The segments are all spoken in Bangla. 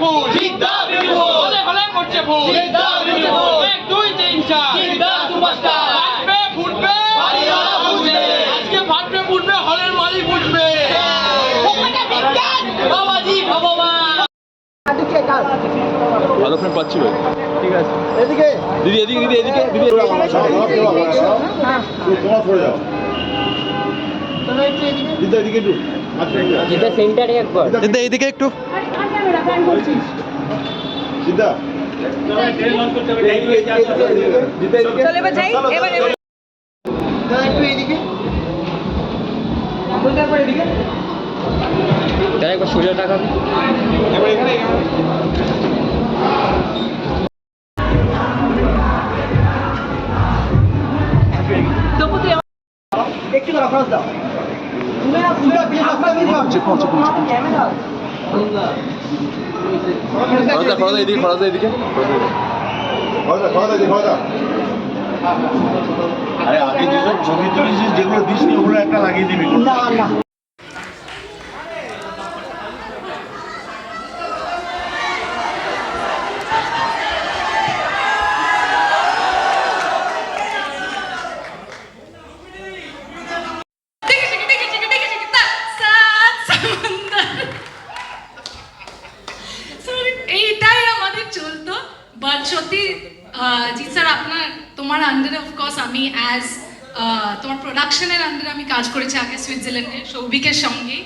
ভুল জিদ্দা বিউটিফুল হলে হলে করছে ভুল জিদ্দা বিউটিফুল এক দুই তিন চার। জিদ্দা সুপারস্টার ফাটবে। ফুটবে বাড়িওয়ালা বুঝবে। আজকে ফাটবে ফুটবে হলের মালিক বুঝবে বাবাজি ভগবান। ভালো ফ্রেন্ড পাচ্ছি ভাই। ঠিক আছে। এদিকে। দিদি এদিকে দিদি এদিকে। দিদি দিদা এইদিকে একটু। চলে এবার যাই এবার এবার। তাই একবার সোজা টাকা তবু তুই আমার- খরচা খরচা এদিকে খরচা এদিকে। আরে আগে যেসব ছবি তুলেছিস যেগুলো দিস ওগুলো একটা লাগিয়ে দিবি। এইটাই আমাদের চলতো। বাট সত্যি জি স্যার, আপনার, তোমার আন্ডারে অফকোর্স আমি অ্যাজ তোমার প্রোডাকশনের আন্ডারে আমি কাজ করেছি আগে সুইজারল্যান্ডে সৌভিকের সঙ্গে।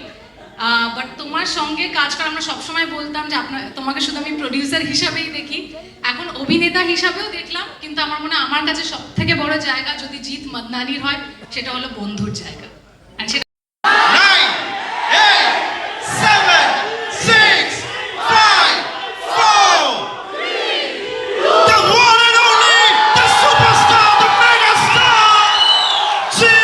বাট তোমার সঙ্গে কাজ করা, আমরা সবসময় বলতাম যে আপনার, তোমাকে শুধু আমি প্রডিউসার হিসাবেই দেখি। এখন অভিনেতা হিসাবেও দেখলাম, কিন্তু আমার মনে আমার কাছে সব থেকে বড় জায়গা যদি জিৎ মদনানির হয়, সেটা হলো বন্ধুর জায়গা And সেটা Nine, eight, seven, six, five, four. The one and only, the superstar, the megastar, Jay!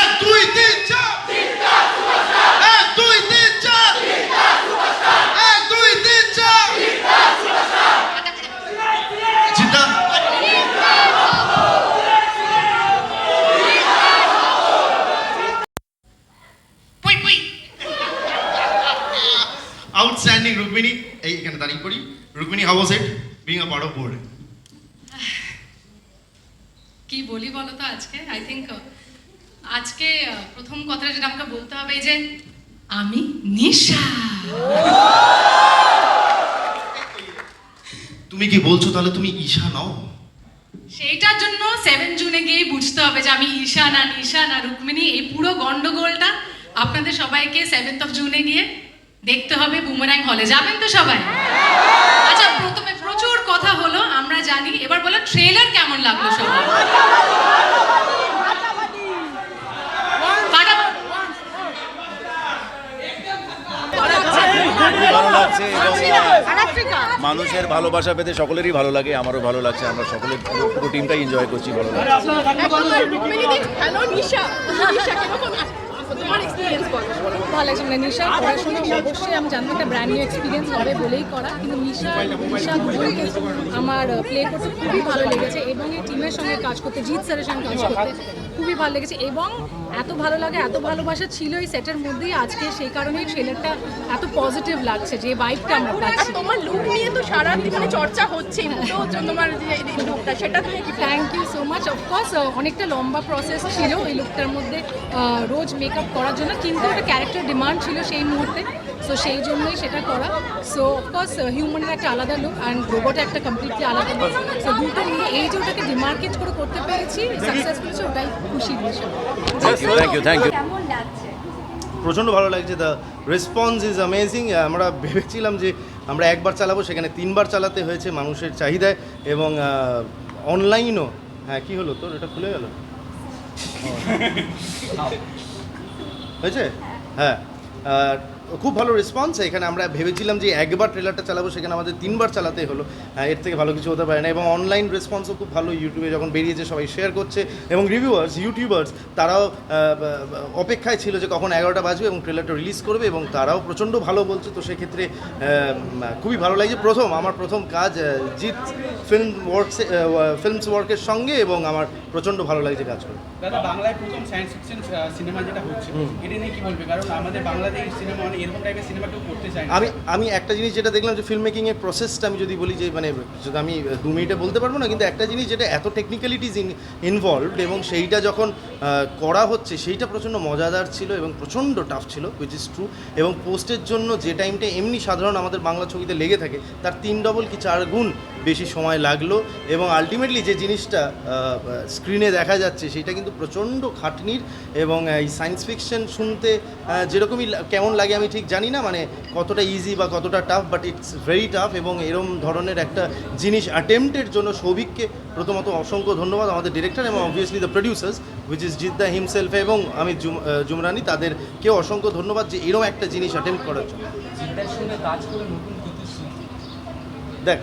এক দুই তিন চার এক দুই তিন চার এক দুই তিন চার জিদ্দা পুই পুই আউটস্ট্যান্ডিং রুক্মিণী এই এখানে দাঁড়িয়ে পড়ি। Rukmini how was it being a part of board কি বলি বলো তো আজকে? আই থিঙ্ক আজকে প্রথম কথাটা যেটা আমাকে বলতে হবে যে আমি নিশা। তুমি কি বলছো তাহলে তুমি ঈশা নাও? সেইটার জন্য সেভেন জুনে গিয়ে বুঝতে হবে যে আমি ঈশা না নিশা না রুক্মিণী। এই পুরো গন্ডগোলটা আপনাদের সবাইকে সেভেন্থ অফ জুনে গিয়ে দেখতে হবে বুমরাং হলে যাবেন তো সবাই আচ্ছা প্রথমে প্রচুর কথা হলো আমরা জানি এবার বলো ট্রেলার কেমন লাগল সবার ভালো লাগছে মানুষের ভালোবাসা পেতে সকলেরই ভালো লাগে আমারও ভালো লাগছে আমরা সকলে পুরো- টিমটাই এনজয় করছি ভালো লাগছে তোমার এক্সপিরিয়েন্স মানে নিশা পড়াশোনা অবশ্যই আমি জানতাম একটা ব্র্যান্ড নিউ এক্সপিরিয়েন্স হবে বলেই করা। কিন্তু নিশা নিশা দুজনকে আমার প্লে করতে খুবই ভালো লেগেছে এবং এই টিমের সঙ্গে কাজ করতে, জিৎ স্যারের সঙ্গে কাজ করতে খুবই ভালো লেগেছে এবং এত ভালো লাগে এত ভালোবাসা ছিল এই সেটের মধ্যেই। আজকে সেই কারণেই ট্রেলারটা এত পজিটিভ লাগছে যে ভাইবটা আমরা পাচ্ছি। তোমার লুক নিয়ে তো সারা মানে চর্চা হচ্ছে পুরো তোমার যে লুকটা সেটা তুমি কি thank you so much of course অনেকটা লম্বা প্রসেস ছিল এই লুকটার মধ্যে রোজ মেকআপ করার জন্য কিন্তু একটা ক্যারেক্টার ডিমান্ড ছিল সেই মুহূর্তে। সো সেই জন্যই সেটা করা। সো অফকোর্স হিউম্যানের একটা আলাদা লুক অ্যান্ড রোবটের একটা কমপ্লিটলি আলাদা লুক সো দুটো নিয়ে এই যে ওটাকে ডিমার্কেট করে করতে পেরেছি সাকসেস পেয়েছি ওটাই খুশির বিষয় you thank you thank you প্রচণ্ড ভালো লাগছে দ্য রেসপন্স ইজ অ্যামেজিং আমরা ভেবেছিলাম যে আমরা একবার চালাবো সেখানে তিনবার চালাতে হয়েছে মানুষের চাহিদায় এবং অনলাইনও হ্যাঁ কী হলো তোর? এটা খুলে গেল? হয়েছে? হ্যাঁ। খুব ভালো রেসপন্স এখানে আমরা ভেবেছিলাম যে একবার ট্রেলারটা চালাবো সেখানে আমাদের তিনবার চালাতে হলো। এর থেকে ভালো কিছু হতে পারে না। এবং অনলাইন রেসপন্সও খুব ভালো ইউটিউবে যখন বেরিয়েছে সবাই শেয়ার করছে। এবং রিভিউয়ার্স ইউটিউবার্স তারাও অপেক্ষায় ছিল যে কখন এগারোটা বাজবে এবং ট্রেলারটা রিলিজ করবে এবং তারাও প্রচণ্ড ভালো বলছে। তো সেক্ষেত্রে খুবই ভালো লাগছে। প্রথম আমার প্রথম কাজ জিৎ ফিল্ম ওয়ার্কস ফিল্মস ওয়ার্কের সঙ্গে এবং আমার প্রচণ্ড ভালো লাগছে কাজ করে। দাদা বাংলায় প্রথম সায়েন্স ফিকশন সিনেমা যেটা হচ্ছে এটা নিয়ে কি বলবে? কারণ আমাদের বাংলাদেশ সিনেমা মানে আমি আমি একটা জিনিস যেটা দেখলাম যে ফিল্ম মেকিংয়ের প্রসেসটা আমি যদি বলি যে মানে আমি দু মিনিটে বলতে পারব না, কিন্তু একটা জিনিস যেটা এত টেকনিক্যালিটিস ইনভলভড এবং সেইটা যখন করা হচ্ছে, সেইটা প্রচণ্ড মজাদার ছিল এবং প্রচণ্ড টাফ ছিল উইচ ইজ ট্রু এবং পোস্টের জন্য যে টাইমটা এমনি সাধারণ আমাদের বাংলা ছবিতে লেগে থাকে, তার তিন ডবল কি চার গুণ বেশি সময় লাগল এবং আলটিমেটলি যে জিনিসটা স্ক্রিনে দেখা যাচ্ছে, সেটা কিন্তু প্রচণ্ড খাটনির এবং এই সায়েন্স ফিকশন শুনতে যেরকমই কেমন লাগে আমি ঠিক জানি না মানে কতটা ইজি বা কতটা tough but it's very tough এবং এরম ধরনের একটা জিনিস অ্যাটেম্পটের জন্য সৌভিককে প্রথমত অসংখ্য ধন্যবাদ, আমাদের ডিরেক্টর এবং obviously the producers which is Jeetda himself এবং আমি জুম জুমরানি, তাদেরকেও অসংখ্য ধন্যবাদ যে এরম একটা জিনিস অ্যাটেম্প করার জন্য। কাজ করে দেখ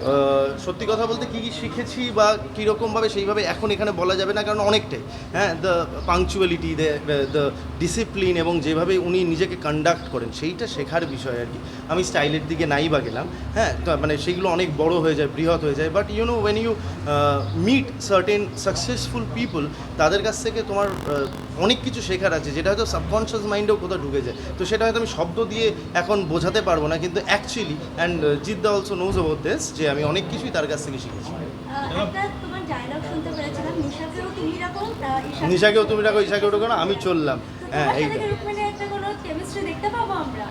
সত্যি কথা বলতে কী কী শিখেছি বা কীরকমভাবে সেইভাবে এখন এখানে বলা যাবে না, কারণ অনেকটাই। হ্যাঁ দ্য পাংচুয়ালিটি দ্য ডিসিপ্লিন এবং যেভাবে উনি নিজেকে কন্ডাক্ট করেন, সেইটা শেখার বিষয় আর কি। আমি স্টাইলের দিকে নাই বা গেলাম হ্যাঁ মানে সেইগুলো অনেক বড় হয়ে যায়, বৃহৎ হয়ে যায়। But you know when you meet certain successful people তাদের কাছ থেকে তোমার অনেক কিছু শেখার আছে, যেটা হয়তো সাবকনশিয়াস মাইন্ডেও কোথাও ঢুকে যায়। তো সেটা হয়তো আমি শব্দ দিয়ে এখন বোঝাতে পারব না, কিন্তু actually and Jeetda also knows about this যে আমি অনেক কিছুই তার কাছ থেকে শিখেছি। নিশাকেও তুমি রাখো নিশাকেও তুমি রাখো না আমি চললাম। হ্যাঁ এইটা। রুকমিনের একটা কোনো কেমিস্ট্রি দেখতে পাবো আমরা?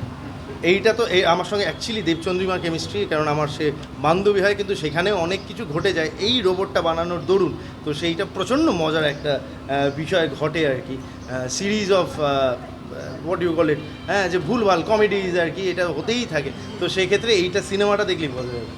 এইটা তো এই আমার সঙ্গে অ্যাকচুয়ালি দেবচন্দ্রিমার কেমিস্ট্রি কারণ আমার সে বান্ধবী হয় কিন্তু সেখানেও অনেক কিছু ঘটে যায়। এই রোবটটা বানানোর দরুন তো সেইটা প্রচণ্ড মজার একটা বিষয় ঘটে আর কি। Series of what you call it হ্যাঁ যে ভুলভাল কমেডিজ আর কি এটা হতেই থাকে। তো সেই ক্ষেত্রে এইটা সিনেমাটা দেখলেই বোঝা যাবে।